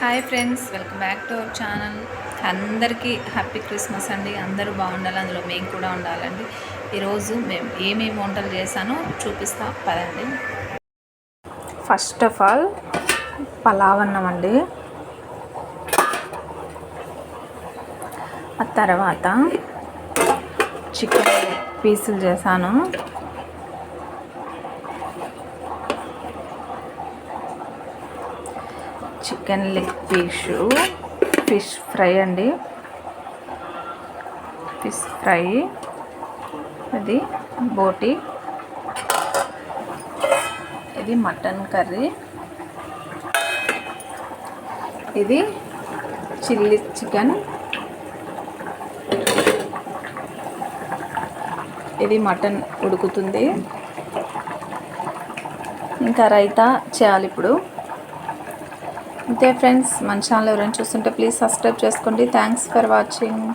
Hi friends welcome back to our channel. అందరికీ happy Christmas అండి. అందరూ బాగుండాలి అందులో మేము కూడా ఉండాలండి. ఈరోజు మేము ఏమేమి వంటలు చేశానో చూపిస్తా. పదండి. ఫస్ట్ ఆఫ్ ఆల్ పలావ్ అన్నం అండి. ఆ తర్వాత చికెన్ పీసులు చేశాను. Chicken leg piece fish fry అండి. ఫిష్ ఫ్రై అది బోటి ఇది మటన్ కర్రీ ఇది చిల్లీ చికెన్ ఇది మటన్ ఉడుకుతుంది. ఇంకా రైతా చేయాలి ఇప్పుడు. అంతే ఫ్రెండ్స్ మన ఛానల్ ఎవరైనా చూస్తుంటే ప్లీజ్ సబ్స్క్రైబ్ చేసుకోండి. Thanks for watching